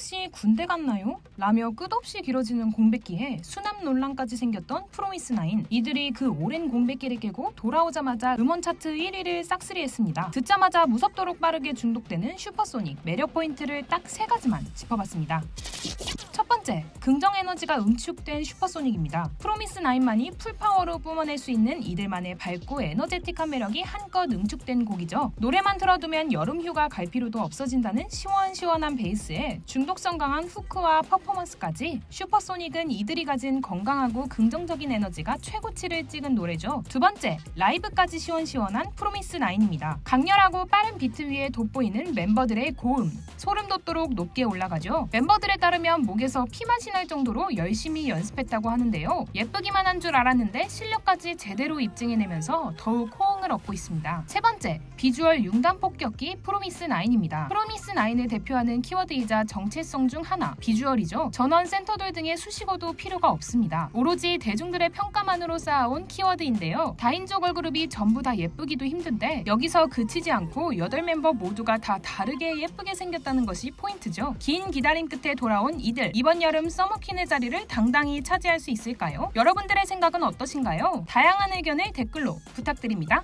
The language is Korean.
혹시 군대 갔나요? 라며 끝없이 길어지는 공백기에 수납 논란까지 생겼던 프로미스9 이들이 그 오랜 공백기를 깨고 돌아오자마자 음원 차트 1위를 싹쓸이했습니다. 듣자마자 무섭도록 빠르게 중독되는 슈퍼소닉 매력 포인트를 딱 세 가지만 짚어봤습니다. 첫 번째, 긍정 에너지가 응축된 슈퍼소닉입니다. 프로미스9만이 풀파워로 뿜어낼 수 있는 이들만의 밝고 에너제틱한 매력이 한껏 응축된 곡이죠. 노래만 틀어두면 여름 휴가 갈 필요도 없어진다는 시원시원한 베이스에 중독성 강한 후크와 퍼포먼스까지 슈퍼소닉은 이들이 가진 건강하고 긍정적인 에너지가 최고치를 찍은 노래죠. 두 번째, 라이브까지 시원시원한 프로미스9입니다. 강렬하고 빠른 비트 위에 돋보이는 멤버들의 고음, 소름 돋도록 높게 올라가죠. 멤버들에 따르면 목에서 피 맛이 날 정도로 열심히 연습했다고 하는데요. 예쁘기만 한 줄 알았는데 실력까지 제대로 입증해내면서 더욱 호 응을 얻고 있습니다. 세 번째, 비주얼 융단 폭격기 프로미스9입니다. 프로미스9을 대표하는 키워드이자 정체성 중 하나, 비주얼이죠. 전원 센터돌 등의 수식어도 필요가 없습니다. 오로지 대중들의 평가만으로 쌓아온 키워드인데요. 다인조 걸그룹이 전부 다 예쁘기도 힘든데 여기서 그치지 않고 8멤버 모두가 다 다르게 예쁘게 생겼다는 것이 포인트죠. 긴 기다림 끝에 돌아온 이들 이번 여름 서머퀸의 자리를 당당히 차지할 수 있을까요? 여러분들의 생각은 어떠신가요? 다양한 의견을 댓글로 부탁드립니다.